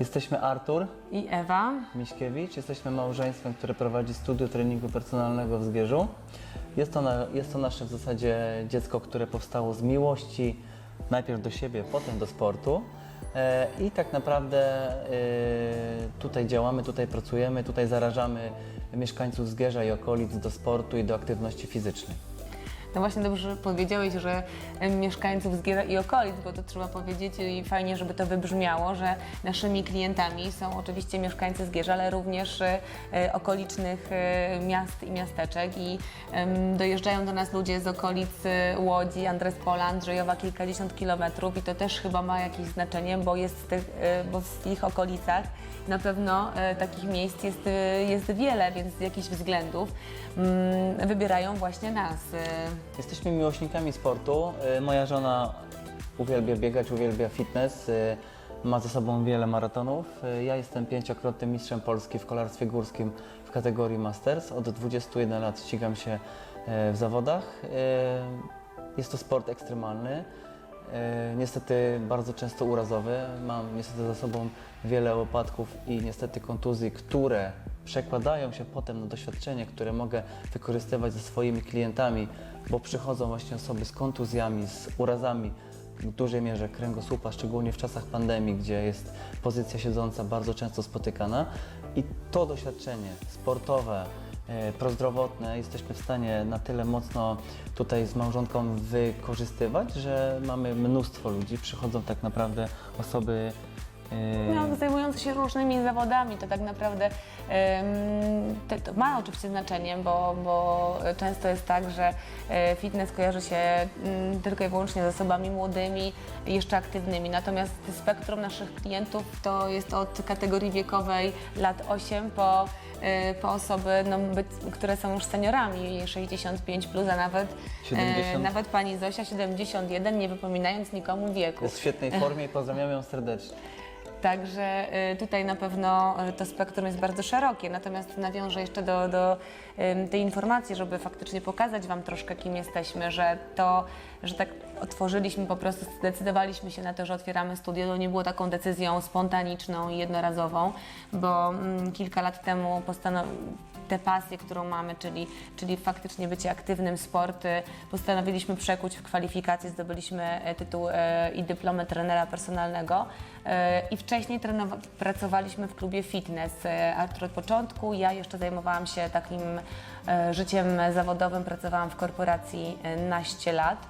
Jesteśmy Artur I Ewa. Miśkiewicz, jesteśmy małżeństwem, które prowadzi studio treningu personalnego w Zgierzu. Jest to, na, jest to nasze w zasadzie dziecko, które powstało z miłości najpierw do siebie, potem do sportu. E, I tak naprawdę e, tutaj działamy, tutaj pracujemy, tutaj zarażamy mieszkańców Zgierza i okolic do sportu i do aktywności fizycznej. No właśnie dobrze powiedziałeś, że mieszkańców Zgiera i okolic, bo to trzeba powiedzieć i fajnie, żeby to wybrzmiało, że naszymi klientami są oczywiście mieszkańcy Zgierza, ale również e, okolicznych e, miast i miasteczek i dojeżdżają do nas ludzie z okolic Łodzi, Andrespola, Andrzejowa kilkadziesiąt kilometrów i to też chyba ma jakieś znaczenie, bo jest w tych, bo w ich okolicach na pewno e, takich miejsc jest, jest wiele, więc z jakichś względów mm, wybierają właśnie nas. Jesteśmy miłośnikami sportu. Y, Moja żona uwielbia biegać, uwielbia fitness. y, Ma ze sobą wiele maratonów. Y, Ja jestem pięciokrotnym mistrzem Polski w kolarstwie górskim w kategorii Masters. Od 21 lat ścigam się w zawodach. Jest to sport ekstremalny. Niestety bardzo często urazowy. Mam niestety za sobą wiele opadków i niestety kontuzji, które przekładają się potem na doświadczenie, które mogę wykorzystywać ze swoimi klientami, bo przychodzą właśnie osoby z kontuzjami, z urazami w dużej mierze kręgosłupa, szczególnie w czasach pandemii, gdzie jest pozycja siedząca bardzo często spotykana. I to doświadczenie sportowe, e, prozdrowotne jesteśmy w stanie na tyle mocno tutaj z małżonką wykorzystywać, że mamy mnóstwo ludzi. Przychodzą tak naprawdę osoby No, zajmujący się różnymi zawodami, to tak naprawdę em, to, to ma oczywiście znaczenie, bo, bo często jest tak, że e, fitness kojarzy się mm, tylko i wyłącznie z osobami młodymi, jeszcze aktywnymi. Natomiast spektrum naszych klientów to jest od kategorii wiekowej lat 8 po, e, po osoby, no, być, które są już seniorami, 65 plus, a nawet, 70. nawet pani Zosia 71, nie wypominając nikomu wieku. jest w świetnej formie i pozdrawiam ją serdecznie. Także y, tutaj na pewno y, to spektrum jest bardzo szerokie. Natomiast nawiążę jeszcze do, do tej informacji, żeby faktycznie pokazać Wam troszkę, kim jesteśmy, że to, że tak otworzyliśmy, po prostu zdecydowaliśmy się na to, że otwieramy studio, to nie było taką decyzją spontaniczną i jednorazową, bo mm, kilka lat temu postanowiłem tę pasję, którą mamy, czyli, czyli faktycznie bycie aktywnym sporty, postanowiliśmy przekuć w kwalifikacje, zdobyliśmy e, tytuł e, i dyplomę trenera personalnego e, i wcześniej pracowaliśmy w klubie fitness. Artur od początku, ja jeszcze zajmowałam się takim życiem zawodowym, pracowałam w korporacji naście lat.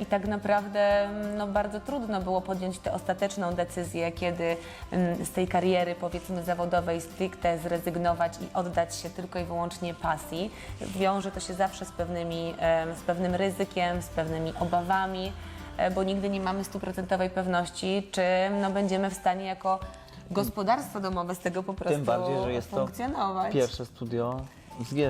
I tak naprawdę mm, no, bardzo trudno było podjąć tę ostateczną decyzję, kiedy mm, z tej kariery powiedzmy zawodowej stricte zrezygnować i oddać się tylko i wyłącznie pasji. Wiąże to się zawsze z, pewnymi, z pewnym ryzykiem, z pewnymi obawami, e, bo nigdy nie mamy stuprocentowej pewności, czy no, będziemy w stanie jako gospodarstwo domowe z tego po prostu Tym bardziej, że jest to funkcjonować. pierwsze studio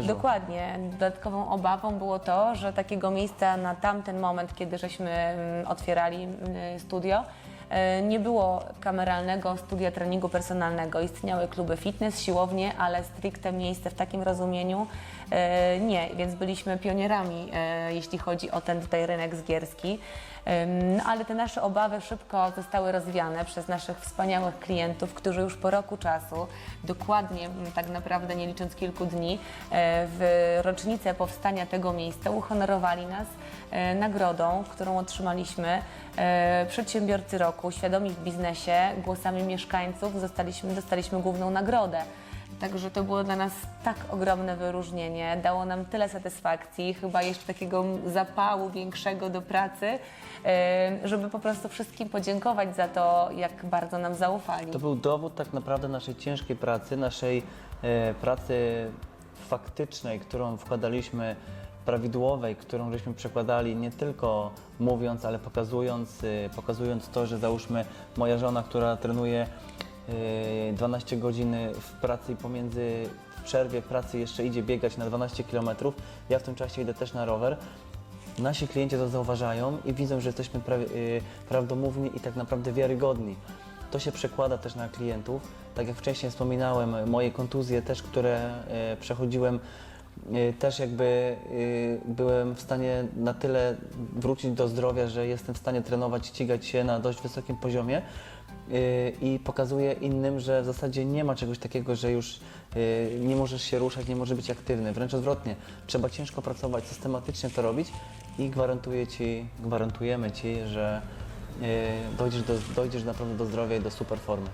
Dokładnie. Dodatkową obawą było to, że takiego miejsca na tamten moment, kiedy żeśmy mm, otwierali mm, studio, nie było kameralnego studia treningu personalnego. Istniały kluby fitness, siłownie, ale stricte miejsce w takim rozumieniu e, nie, więc byliśmy pionierami, e, jeśli chodzi o ten tutaj rynek zgierski. No, ale te nasze obawy szybko zostały rozwiane przez naszych wspaniałych klientów, którzy już po roku czasu, dokładnie tak naprawdę nie licząc kilku dni, e, w rocznicę powstania tego miejsca uhonorowali nas e, nagrodą, którą otrzymaliśmy e, Przedsiębiorcy Roku, Świadomi w biznesie, głosami mieszkańców zostaliśmy, dostaliśmy główną nagrodę. Także to było dla nas tak ogromne wyróżnienie, dało nam tyle satysfakcji, chyba jeszcze takiego zapału większego do pracy, e, żeby po prostu wszystkim podziękować za to, jak bardzo nam zaufali. To był dowód tak naprawdę naszej ciężkiej pracy, naszej e, pracy faktycznej, którą wkładaliśmy prawidłowej, którą żeśmy przekładali nie tylko mówiąc, ale pokazując, e, pokazując to, że załóżmy moja żona, która trenuje e, 12 godzin w pracy i pomiędzy w przerwie pracy jeszcze idzie biegać na 12 km, ja w tym czasie idę też na rower. Nasi klienci to zauważają i widzą, że jesteśmy pra y, prawdomówni i tak naprawdę wiarygodni. To się przekłada też na klientów. Tak jak wcześniej wspominałem, moje kontuzje też, które przechodziłem y, też jakby y, byłem w stanie na tyle wrócić do zdrowia, że jestem w stanie trenować, ścigać się na dość wysokim poziomie y, i pokazuję innym, że w zasadzie nie ma czegoś takiego, że już y, nie możesz się ruszać, nie możesz być aktywny. Wręcz odwrotnie, trzeba ciężko pracować, systematycznie to robić i gwarantuję Ci, gwarantujemy Ci, że y, dojdziesz, do, dojdziesz naprawdę do zdrowia i do super formy.